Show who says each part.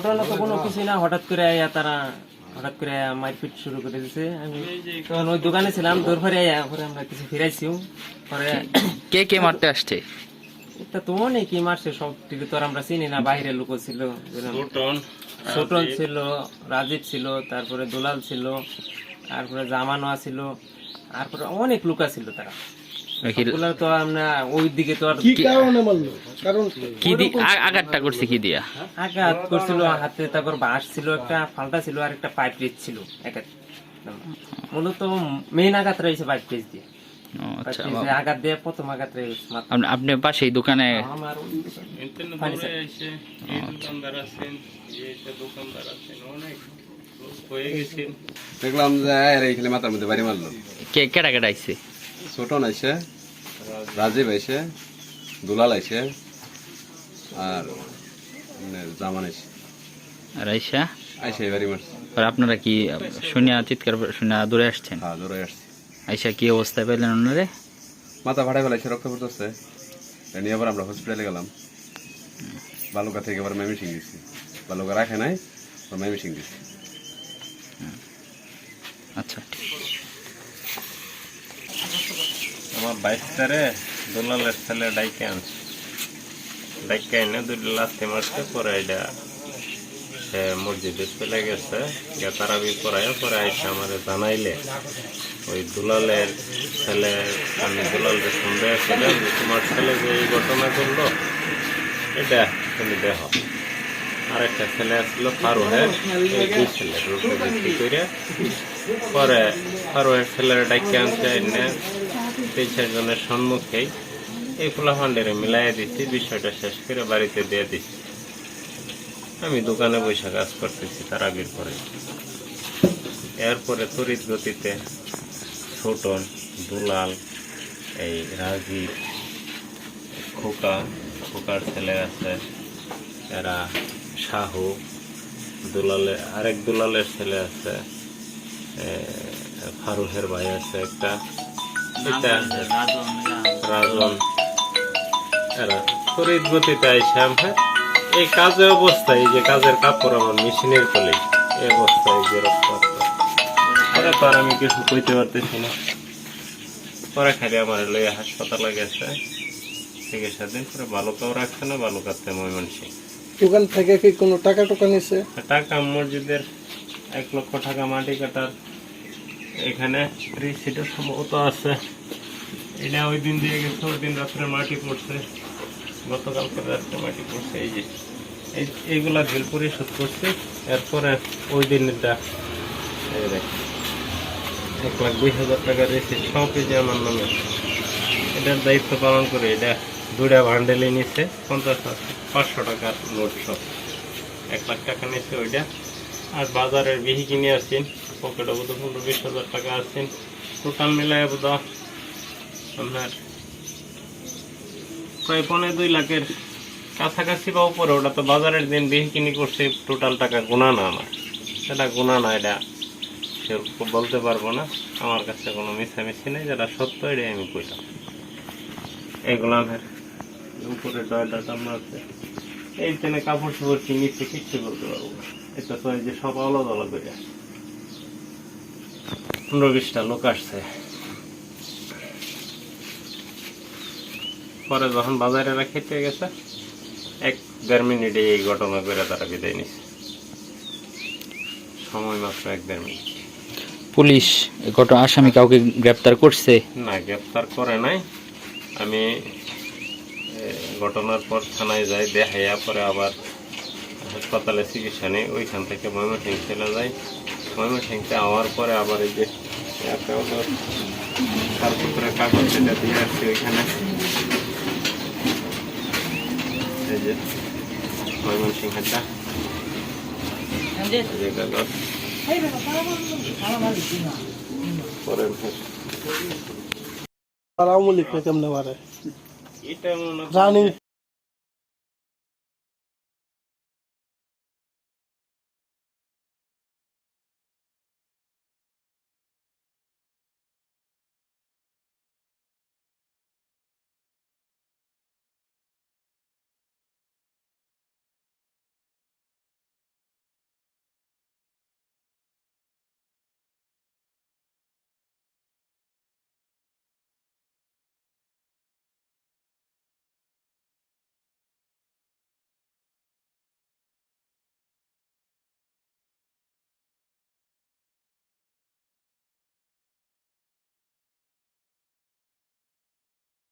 Speaker 1: ঘটনা তো কোনো কিছু না হঠাৎ করে আয়া তারা হঠাৎ করে আয়া মারপিট শুরু করে দিছে। আমি তখন ওই দোকানে ছিলাম দূর আয়া পরে আমরা কিছু ফিরাইছিও পরে
Speaker 2: কে কে মারতে আসছে?
Speaker 1: এটা তো মনে কি মারছে সব টিভি তো আর আমরা চিনি না বাইরের লোক ছিল ছোটন ছিল রাজীব ছিল তারপরে দুলাল ছিল তারপরে জামানোয়া ছিল তারপরে অনেক লোক ছিল তারা। তো আমরা ওই দিকে তো আর
Speaker 3: কি কারণে মারলো? কারণ
Speaker 2: কি দি আঘাতটা করছে কি দিয়া?
Speaker 1: আঘাত করছিল হাতে তারপর বাঁশ ছিল একটা ফালটা ছিল আর একটা পাইপ পিস ছিল এক এক মূলত মেইন আঘাত রয়েছে পাইপ পিস দিয়ে।
Speaker 2: ও, আচ্ছা
Speaker 1: পাইপ পিস দিয়ে আঘাত দিয়ে প্রথম আঘাত
Speaker 2: আপনি- পাশে দোকানে
Speaker 1: আমার ফার্নিচার।
Speaker 4: দেখলাম যে মাথার মধ্যে বাড়ি মারলো।
Speaker 2: কে কেটা কেটা আইছে?
Speaker 4: ছোটন আইসে রাজীব আইসে দুলাল আইসে আর মানে জামান আইসে
Speaker 2: আর আইসা?
Speaker 4: আইসে বাড়ি মারছে।
Speaker 2: আর আপনারা কি শুনিয়া চিৎকার শুনিয়া দূরে আসছেন?
Speaker 4: হ্যাঁ ধরে আসছে।
Speaker 2: আইসা কি অবস্থায় পেলেন ওনারে?
Speaker 4: মাথা ফাটাই ফেলাইছে রক্ত পড়তেছে। নিয়ে আবার আমরা হসপিটালে গেলাম। বালুকা থেকে আবার মেমিসিং দিচ্ছি বালুকা রাখে নাই আবার মেমিসিং
Speaker 5: আমার বাইশ তারে দোলালের ছেলে ডাইকে আনছে। ডাইকে এনে দুই লাস্টে মারছে, পরে এটা সে মসজিদে চলে গেছে। গিয়ে তারাবি পড়ায়, পরে আইসা আমার জানাইলে, ওই দুলালের ছেলে, আমি দুলালের সন্দেহ আসছিলাম যে, তোমার ছেলে যে এই ঘটনা করল এটা তুমি দেখো। আর একটা ছেলে আসছিল ফারুহের দুই ছেলে করে পরে ফারুহের ছেলের ডাইকে আনছে, এনে তিন চারজনের সম্মুখেই এই ফুলা ফান্ডেরে মিলাইয়া দিচ্ছি বিষয়টা শেষ করে বাড়িতে দিয়ে দিচ্ছি আমি দোকানে বসে কাজ করতেছি তার আগের পরে। এরপরে তড়িৎ গতিতে ছোটন, দুলাল, এই রাজীব, খোকা, খোকার ছেলে আছে, এরা শাহু, দুলালে, আরেক দুলালের ছেলে আছে ফারুহের ভাই আছে একটা। রাজন এরা তড়িৎ গতিতে আইসে আমরা এই কাজে অবস্থায় যে কাজের কাপড় আমার মেশিনের তলে এই অবস্থায় যে পরে তো আর আমি কিছু কইতে পারতেছি না। পরে খালি আমার লইয়া হাসপাতালে গেছে। চিকিৎসা দিন পরে বালুকাও রাখছে না ময়মনসিং
Speaker 3: দোকান থেকে কি কোনো টাকা টোকা নিছে?
Speaker 5: টাকা মসজিদের এক লক্ষ টাকা মাটি কাটার এখানে রিসিটও সম্ভবত আছে। এটা ওই দিন দিয়ে গেছে ওই দিন রাত্রে মাটি পড়ছে। গতকালকে রাত্রে মাটি পড়ছে, এই যে। এই- এইগুলা বিল পরিশোধ করছি। এরপরে ওই দিনটা এক লাখ বিশ হাজার টাকা রিসিট সব যে আমার নামে। এটার দায়িত্ব পালন করে এটা দুটা ভান্ডেলে নিচ্ছে, পঞ্চাশ পাঁচশো টাকার নোট সব এক লাখ টাকা নিচ্ছে ওইটা। আর বাজারের বিহি কিনে আসছেন পকেটে বোধ পনেরো বিশ হাজার টাকা আসছেন টোটাল মিলায় বোধ আপনার প্রায় পনেরো দুই লাখের কাছাকাছি বা উপরে, ওটা তো বাজারের দিন বিহি কিনি করছে, টোটাল টাকা গোনা না আমার। সেটা গোনা না, এটা সেরকম বলতে পারব না। আমার কাছে কোনো মিশামিশি নেই, যেটা সত্য এটাই আমি কইলাম। এগুলো আমার উপরে টামা আছে। এই তেনে কাপড় চোপড় কিনেছে, কিচ্ছু বলতে পারব এটা তো এই যে সব আলাদা আলাদা করে। পনেরো বিশটা লোক আসছে। পরে যখন বাজারে এরা খেতে গেছে এক দেড় মিনিটে এই ঘটনা করে তারা বিদায় নিছে। সময় মাত্র এক দেড় মিনিট।
Speaker 2: পুলিশ ঘটনা আসামি কাউকে গ্রেপ্তার করছে?
Speaker 5: না গ্রেপ্তার করে নাই। আমি ঘটনার পর থানায় যাই দেখাইয়া পরে আবার হাসপাতালে চিকিৎসা নেই ওইখান থেকে ময়মনসিং চলে যাই। ময়মনসিংতে আওয়ার পরে আবার এই যে একটা হলো ছাড়পত্রের কাগজ যেটা দিয়ে আসছি ওইখানে। এই যে ময়মনসিংহেরটা
Speaker 3: আওয়ামী লীগ কেমনে মারে রানিং